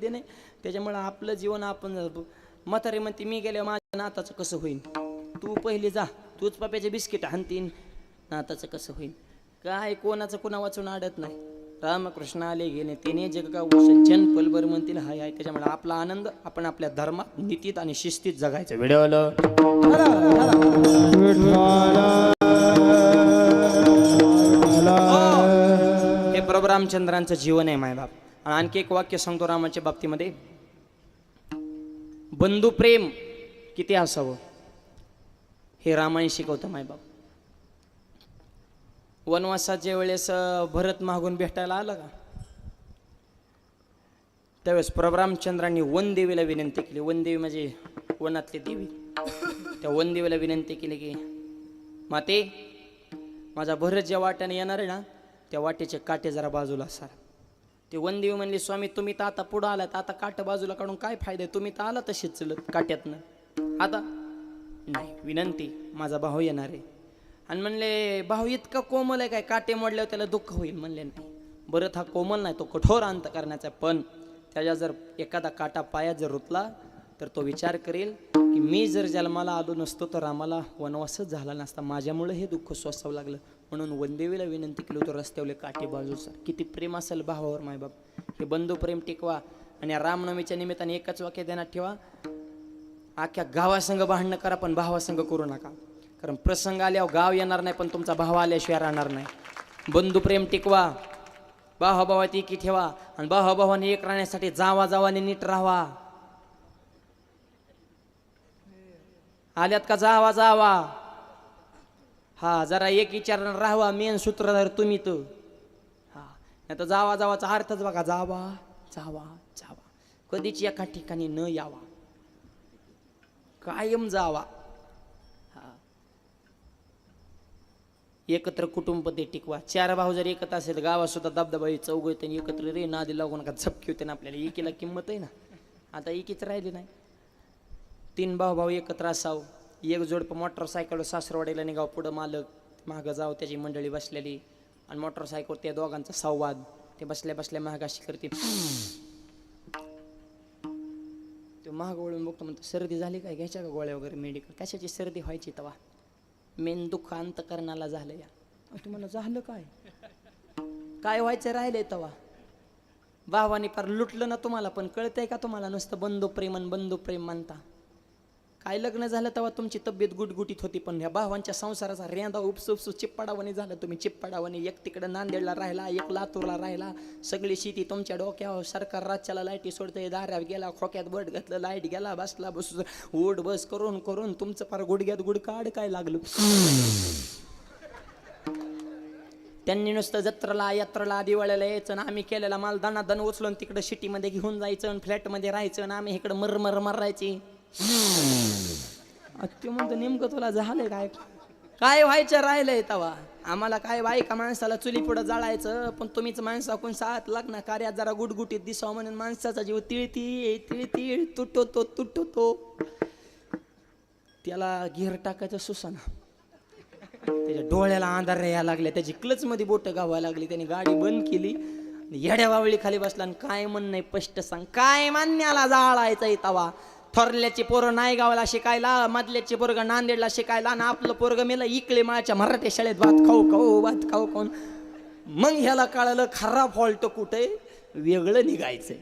देणे त्याच्यामुळं आपलं जीवन आपण म्हातारी म्हणते मी गेल्या माझ्या नाताचं कसं होईल तू पहिले जा. तूच पाप्याचे बिस्किट हाणतीन नाताचं कसं होईल काय कोणाचं कोणा वाचून अडत नाही. रामकृष्ण आले गेले. तिने जगगाव जन पलभर म्हणतील हाय हाय. त्याच्यामुळे आपला आनंद आपण आपल्या धर्मात नीतीत आणि शिस्तीत जगायचं. व्हिडिओला हे. प्रभू रामचंद्रांचं जीवन आहे मायबाप आणि आणखी एक वाक्य सांगतो रामाच्या बाबतीमध्ये. बंधू प्रेम किती असावं? हे रामाने शिकवतं मायबाप वनवासाच्या वेळेस भरत मागून भेटायला आला का? त्यावेळेस प्रभरामचंद्रांनी वनदेवीला वन देवीला विनंती केली. वन देवी म्हणजे वनातली देवी. त्या वन देवीला विनंती केली की माते माझा भरत ज्या वाट्याने येणार आहे ना त्या वाटेचे काटे जरा बाजूला असा ते वनदेवी म्हणले स्वामी तुम्ही तर आता पुढं आलात. आता काट बाजूला काढून काय फायदा आहे? तुम्ही तर आला तसेच चलत काट्यातनं. आता? नाही विनंती माझा भाऊ येणार आहे. आणि म्हणले भाऊ इतका कोमल आहे काय? काटे मोडल्यावर त्याला दुःख होईल. म्हणले नाही. बरं हा कोमल नाही तो कठोर अंत करण्याचा पण त्याच्या जर एखादा काटा पायात जर रुतला तर तो विचार करेल की मी जर जन्माला आलो नसतो तर आम्हाला वनवासच झाला नसता. माझ्यामुळे हे दुःख सोसावं लागलं. म्हणून वनदेवीला विनंती केली होती रस्त्यावले काठी बाजूचा. किती प्रेम असेल भावावर मायबाप. हे बंधू प्रेम टिकवा आणि या रामनवमीच्या निमित्ताने एकच वाक्य देण्यात ठेवा. आख्या गावासंग भांडणं करा पण भावासंग करू नका. कारण प्रसंग आल्यावर गाव येणार नाही पण तुमचा भाव आल्याशिवाय राहणार नाही. बंधू प्रेम टिकवा. भावाभावात एकी ठेवा. आणि भावाभावाने एक राहण्यासाठी जावा जावाने नीट राहावा. आल्यात का जावा जावा? हा जरा एक विचारानं राहावा मेन सूत्रधार तुम्ही तर. हा नाही तर जावा जावाचा अर्थच बघा जावा जावा जावा. कधीच एका ठिकाणी न यावा. कायम जावा. हा. एकत्र कुटुंब ते टिकवा. चार भाऊ जर एकत्र असेल गावात सुद्धा दबदबाई चौघ येते एकत्र रे नादी लागून का झपकी होते ना आपल्याला. एकीला किंमत आहे ना. आता एकीच राहिली नाही. तीन भाऊ भाऊ एकत्र असावं. एक जोडपं मोटरसायकल सासरवाडीला निघाव पुढं मालक मागं जाव त्याची मंडळी बसलेली. आणि मोटरसायकल त्या दोघांचा संवाद. ते बसल्या बसल्या महागाशी करते तो महाग वळून बघतो म्हणतो सर्दी झाली काय? घ्यायच्या का गोळ्या वगैरे मेडिकल कशाची सर्दी व्हायची तवा? मेन दुःख अंतकरणाला झालं या. तुम्हाला झालं काय? काय व्हायचं राहिलंय तवा? भावाने फार लुटलं ना तुम्हाला पण कळतंय का तुम्हाला नुसतं बंधू प्रेम आणि बंधू प्रेम म्हणता? काय लग्न झालं तेव्हा तुमची तब्येत गुटगुटीत होती पण ह्या भावांच्या संसाराचा रेंदा उपस उपसू चिप्पाडावाने झालं. तुम्ही चिप्पाडावाने एक तिकडं नांदेडला राहिला एक लातूरला राहिला. सगळी शेती तुमच्या डोक्यावर. सरकार राज्याला लाईटी सोडतंय दाऱ्यावर गेला खोक्यात बट घातलं लाइट गेला बसला बस. ओढ बस करून करून तुमचं फार गुडघ्यात गुडकाड काय लागलं? त्यांनी नुसतं जत्रेला यात्रेला दिवाळीला यायचं आणि आम्ही केलेला माल दणादण उचलून तिकडं सिटीमध्ये घेऊन जायचं आणि फ्लॅटमध्ये राहायचं आणि आम्ही इकडं मरमर मर मरायची. ते म्हणतो नेमकं तुला झालंय काय? काय व्हायचं राहिलंय तवा? आम्हाला काय बायका माणसाला चुली पुढं जाळायचं पण तुम्हीच माणसाकून साथ लग्न कार्यात जरा गुटगुटीत दिसावं म्हणून माणसाचा जीव तिळती तिळती तुटतो तुटतो. त्याला घेर टाकायचं सुसाना. त्याच्या डोळ्याला आधार यायला लागल्या त्याची क्लचमध्ये बोट गावायला लागली त्याने गाडी बंद केली. येड्या बावळी खाली बसला आणि काय म्हण नाही स्पष्ट सांग काय मान्याला जाळायचं तवा? थोरल्याची पोरं नायगावला शिकायला मधल्याची पोरग नांदेडला शिकायला आणि आपलं पोरग मेलं इकडे माळ्याच्या मराठी शाळेत. भात खाऊ खाऊ भात खाऊ खाऊन. मग ह्याला कळालं खरा फॉल्ट कुठे? वेगळं निघायचंय.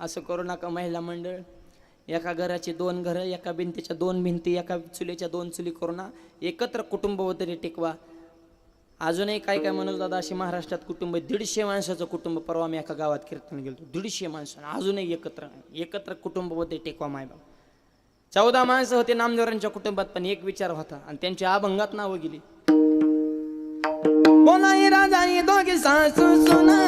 असं करू नका महिला मंडळ. एका घराची दोन घरं एका भिंतीच्या दोन भिंती एका चुलीच्या दोन चुली करू ना. एकत्र कुटुंब वगैरे टिकवा. अजूनही काय काय म्हणत दादा अशी महाराष्ट्रात कुटुंब दीडशे माणसाचं कुटुंब परवा मी एका गावात कीर्तन गेलो दीडशे माणसं अजूनही एकत्र एकत्र कुटुंब होते टेकवा मायबाप चौदा माणसं होते नामदेवरांच्या कुटुंबात पण एक विचार होता आणि त्यांच्या अभंगात नावं गेली. बोलाई राजाई दोघी सासू सुना.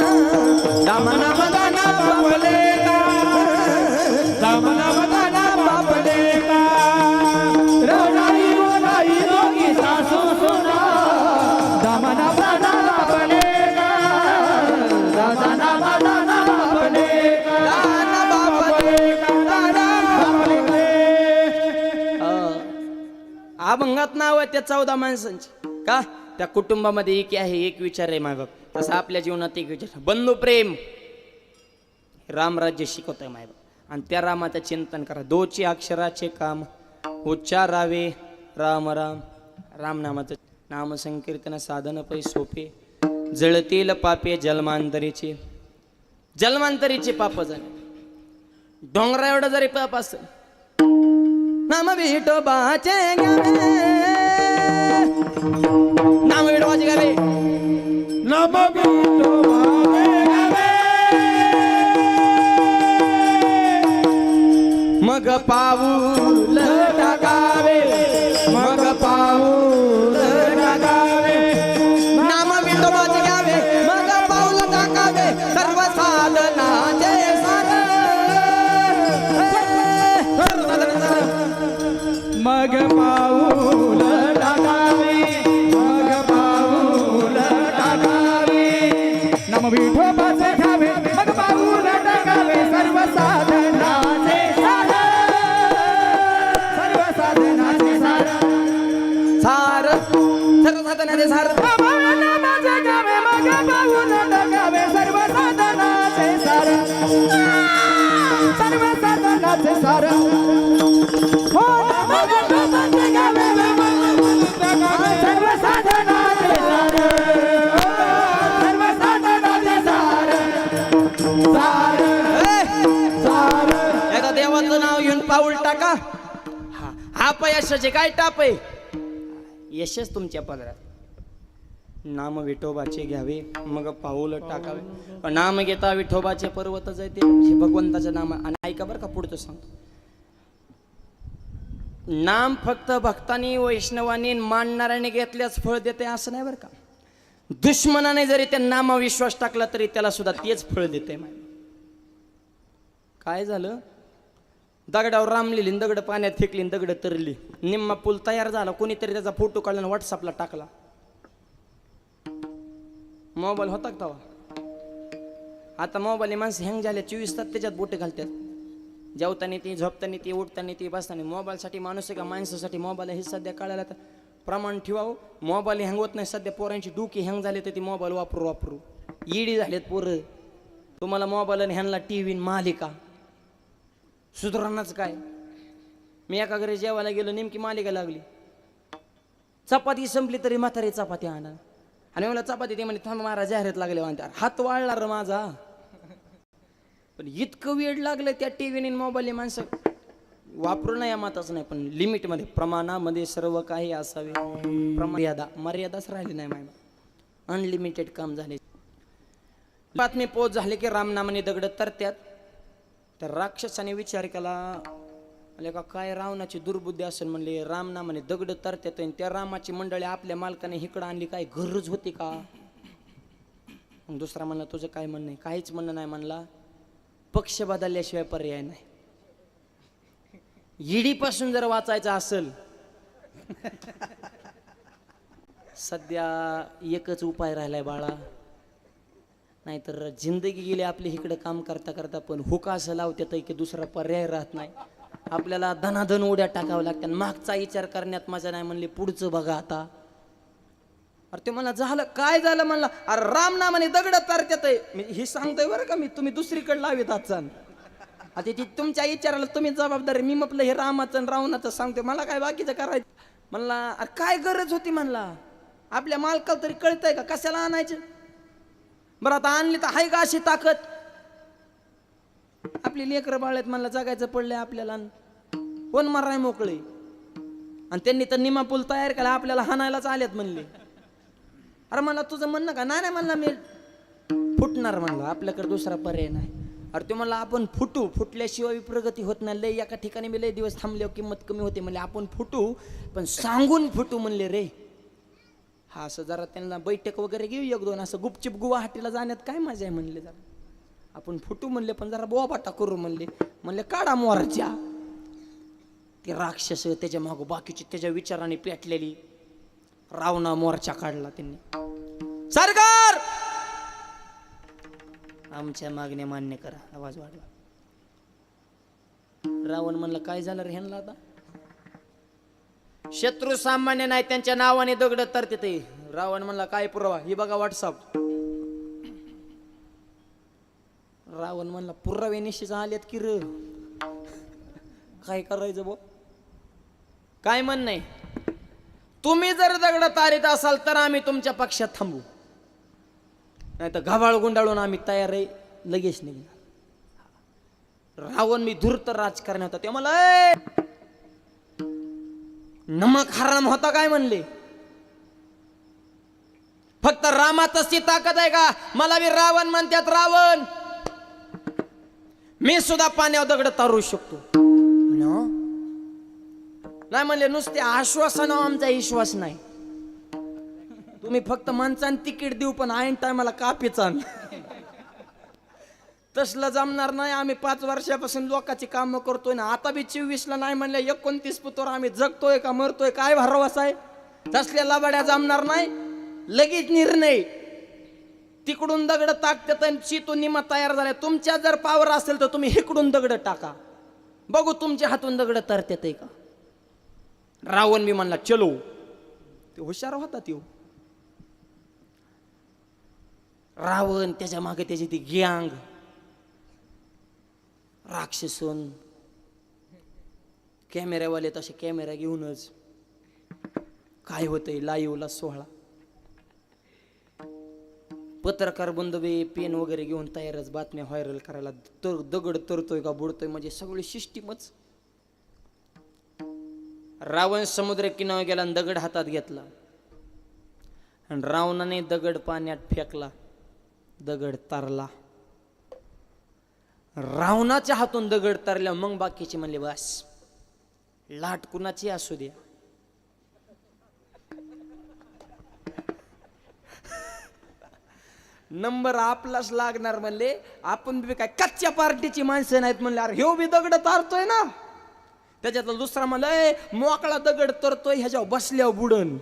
अभंगात नाव आहे त्या चौदा माणसांची. का? त्या कुटुंबामध्ये एक आहे एक विचार आहे मायबाप. तसा आपल्या जीवनात एक विचार बंधू प्रेम. रामराज्य शिकवत आहे मायबाप. आणि त्या रामाचं चिंतन करा. दोची अक्षराचे काम उच्चारावे. राम राम. रामनामाचं नामसंकीर्तन साधन पै सोपे. जळतील पापे जन्मांतरीचे. जन्मांतरीचे पाप झाले. डोंगरा एवढं जरी पाप असेल नाम विठोबाचे गावे नाम विठोबाचे गावे नम विठोबाचे गावे. मग सर्व गावे मग सार सार. हो गावे सार सार सार सार एकदा देवाचं नाव घेऊन पाऊल टाका. हा हा अपयशाचे काय टाप आहे? यशच तुमच्या पदरात. नाम विठोबाचे घ्यावे मग पाऊल टाकावे. नाम घेता विठोबाचे पर्वतच आहे ते हे भगवंताचं नाम आणि ऐका बरं का पुढचं सांगतो नाम फक्त भक्तांनी वैष्णवानी मानणाऱ्याने घेतल्याच फळ देते असं नाही बरं का? दुश्मनाने जरी त्या नामा विश्वास टाकला तरी त्याला सुद्धा तेच फळ देते. काय झालं? दगडावर रामलेली दगड पाण्यात फेकली दगड तरली. निम्मा पूल तयार झाला. कोणीतरी त्याचा फोटो काढला आणि व्हॉट्सअपला टाकला. मोबाईल होता का तवा आता मोबाईल माणसं हँग झाले. चोवीस तास त्याच्यात बोटे घालतात. जेवताना ती झोपताना ती उठताना ती बसताना. मोबाईलसाठी माणूस आहे का? माणसासाठी मोबाईल हे सध्या कळायला तर प्रमाण ठेवावं. मोबाईल हँग होत नाही. सध्या पोरांची डोकी हँग झाली तर ती मोबाईल वापरू वापरू. ईडी झालेत पोरं. तुम्हाला मोबाईल आणि ह्यांना टी व्ही मालिका. सुधारणाच काय? मी एका घरी जेवायला गेलो नेमकी मालिका लागली. चपाती संपली तरी म्हातारी चपाती आणा. आणि मला चपाती ते म्हणे थांब मारा जाहिरात लागले म्हणतात हात वाळला र माझा. पण इतकं वेळ लागलं त्या टी व्हीने मोबाईल माणसं. वापरू नये या माताच नाही पण लिमिटमध्ये प्रमाणामध्ये सर्व काही असावे. मर्यादा मर्यादाच राहिली नाही माय अनलिमिटेड काम झाले. बातमी पोच झाले की रामनामाने दगड तरत्यात. तर राक्षसाने विचार केला म्हणले का काय रावणाची दुर्बुद्धी असेल? म्हणले रामनामाने दगड तरत्यात आणि त्या रामाची मंडळी आपल्या मालकाने इकडं आणली काय गरज होती का? मग दुसरा म्हणला तुझं काय म्हणणं आहे? काहीच म्हणणं नाही म्हणला पक्ष बदलल्याशिवाय पर्याय नाही. ईडीपासून जर वाचायचं असेल सध्या एकच उपाय राहिलाय बाळा. नाहीतर जिंदगी गेली आपली इकडं काम करता करता पण हुका असं लावत्यात की दुसरा पर्याय राहत नाही. आपल्याला धनाधन उड्या टाकावं लागतात मागचा विचार करण्यात मजा नाही म्हणले पुढचं बघा आता. अरे ते मला झालं काय झालं? म्हणलं अरे राम नामाने दगड तारत्यात मी हे सांगतोय बरं का मी तुम्ही दुसरीकडे लावित आजचा आता ती तुमच्या विचाराला तुम्ही जबाबदारी मी म्हटलं हे रामाचं आणि रावणाचं सांगतोय. मला काय बाकीचं करायचं? म्हणला अरे काय गरज होती? म्हणला आपल्या मालकाला तरी कळतंय का? कशाला आणायचं? बरं आता आणली तर हाय का अशी ताकद? आपली लेकरं बाळ्यात म्हणलं जगायचं पडलंय आपल्याला कोण माराय मोकळे? आणि त्यांनी तर निमा पूल तयार केला आपल्याला हाणायलाच आल्यात म्हणले. अरे मला तुझं म्हणणं का? नाही नाही म्हणला मी. फुटणार म्हणलं आपल्याकडे दुसरा पर्याय नाही. अरे ते म्हणला आपण फुटू. फुटल्याशिवाय प्रगती होत नाही. लय एका ठिकाणी मी लय दिवस थांबल्यावर किंमत कमी होते म्हणले आपण फुटू. पण सांगून फुटू म्हणले रे. हा असं जरा त्यांना बैठक वगैरे घेऊ एक दोन असं गुपचिप गुवाहाटीला जाण्यात काय मजा आहे म्हणले जरा. आपण फुटू म्हणले पण जरा बोबाटा करू म्हणले. म्हणले काढा मोराच्या. ते राक्षस त्याच्या मागो बाकीची त्याच्या विचाराने पेटलेली. रावणा मोर्चा काढला त्यांनी. सरकार! आमच्या मागण्या मान्य करा. आवाज वाढला रावण म्हणलं काय झालं रे ह्यांना आता? शत्रू सामान्य नाही त्यांच्या नावाने दगड तर तिथे रावण म्हणला काय पुरावा? ही बघा व्हॉट्सअप रावण म्हणला पुरावे निश्चित आलेत की र. काय करायचं बो? काय म्हण नाही. तुम्ही जर दगड तारीत असाल तर आम्ही तुमच्या पक्षात थांबू. नाही तर घाबाळ गुंडाळून आम्ही तयार आहे लगेच निघणार. रावण मी धूर्त राजकारण होता. ते मला नमक हराम होता काय म्हणले? फक्त रामातच ती ताकद आहे का? मला बी रावण म्हणतात रावण! मी सुद्धा पाण्यावर दगड तारू शकतो. नाही म्हणले नुसते आश्वासन आमचा विश्वास नाही. तुम्ही फक्त माणसान तिकीट देऊ पण ऐन टायमाला कापीचा तसलं जमणार नाही. आम्ही पाच वर्षापासून लोकांची कामं करतोय ना. आता बी चोवीसला नाही म्हणले एकोणतीस पुतोर आम्ही जगतोय का मरतोय? काय भरवसा आहे? तसल्या लबाड्या जमणार नाही. लगेच निर्णय. तिकडून दगड टाकतात आणि चितून निमा तयार झाल्या. तुमच्या जर पावर असेल तर तुम्ही इकडून दगड टाका. बघू तुमच्या हातून दगड तरतात का? रावण मी म्हणला चलो. ते हुशार होता तो रावण त्याच्यामागे त्याची ती ग्यांग राक्षसून कॅमेऱ्यावाले तसे कॅमेरा घेऊनच काय होतंय लाईवला सोहळा. पत्रकार बंधवे पेन वगैरे घेऊन तयारच बातम्या व्हायरल करायला तर दगड तरतोय का बुडतोय म्हणजे सगळी सिस्टीमच. रावण समुद्र किनावर गेला आणि दगड हातात घेतला. आणि रावणाने दगड पाण्यात फेकला. दगड तारला. रावणाच्या हातून दगड तरल्या मग बाकीचे म्हणले बस लाट कुणाची असू द्या. नंबर आपलाच लागणार म्हणले. आपण बी काय कच्च्या पार्टीची माणसं नाहीत म्हणले. अरे ह्यो बी दगड तारतोय ना. त्याच्यातला दुसरा म्हणलं मोकळा दगड तरतोय ह्याच्यावर बसल्यावर बुडन.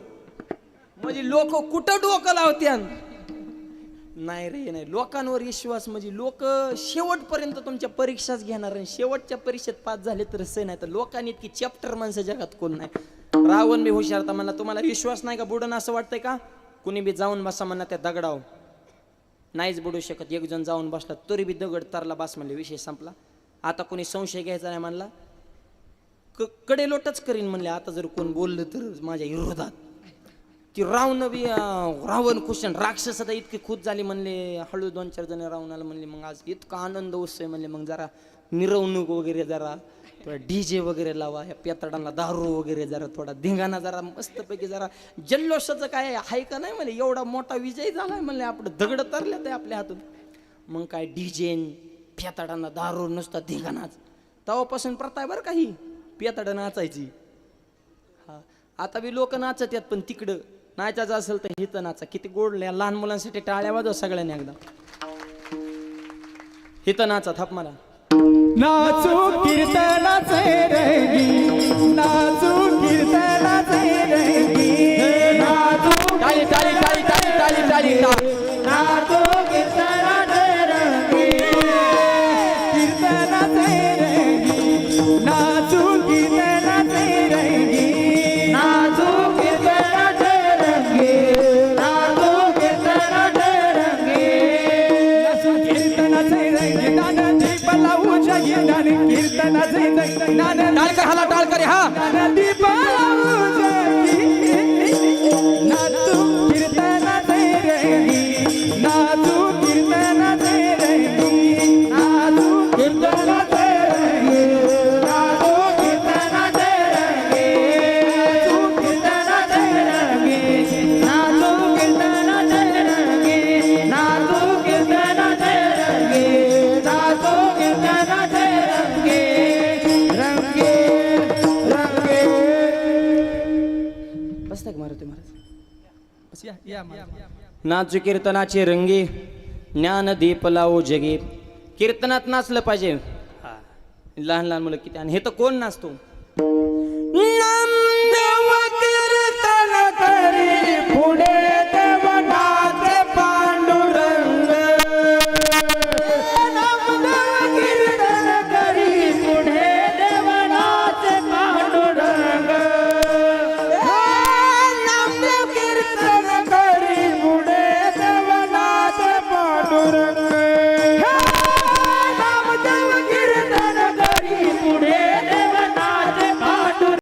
म्हणजे लोक कुठं डोकं लावत्यान? नाही रे नाही. लोकांवर विश्वास म्हणजे लोक शेवटपर्यंत तुमच्या परीक्षाच घेणार आणि शेवटच्या परीक्षेत पास झाले तर असं नाही. तर लोकांनी इतकी चॅप्टर माणसं जगात कोण नाही. रावण मी हुशार म्हणला तुम्हाला विश्वास नाही का बुडणं असं वाटतंय का? कुणी बी जाऊन बसा म्हणा त्या दगडाव नाहीच बुडू शकत. एक जण जाऊन बसला तरी बी दगड तरला बस म्हणले विषय संपला. आता कोणी संशय घ्यायचा नाही म्हणला. क कडे लोटच करीन म्हणले. आता जर कोण बोललं तर माझ्या विरोधात. ती रावण बी अं, रावण कुशन राक्षस आता इतकी खुश झाली म्हणले हळू दोन चार जण रावणाला म्हणले मग आज इतका आनंद उत्सव म्हणले मग जरा मिरवणूक वगैरे जरा थोडा डीजे वगैरे लावा ह्या पेताडांना दारू वगैरे जरा थोडा धिंगाणा जरा मस्तपैकी जरा जल्लोषाचं काय आहे का नाही म्हणले एवढा मोठा विजय झाला म्हणले आपलं दगड तरल्यात आहे आपल्या हातून. मग काय डीजेन पेताडांना दारू नुसता धिंगाणाच. तेव्हापासून प्रथा आहे बरं काही पेताडं नाचायची. हा आता बी लोक नाचत आहेत पण तिकडं नाचायचं असेल तर हिथं नाचा. किती गोडल्या लहान मुलांसाठी टाळ्या वाजव सगळ्यांनी एकदा. हिथं नाचा थाप मला नाचू कीर्तनाचे रंगी नाचू कीर्तनाचे रंगी नाचू टाळी टाळी टाळी टाळी टाळी टाळी टाळी. नाचू कीर्तनाचे रंगी कीर्तनाचे रंगी नाचू कीर्तनाचे नाचली टाळकर हाला टाळकर हा. नाच कीर्तनाचे रंगी ज्ञान दीप लावो जगी. कीर्तनात नाचलं पाहिजे. लहान लहान मुलं किती आणि हे तर कोण नाचतो?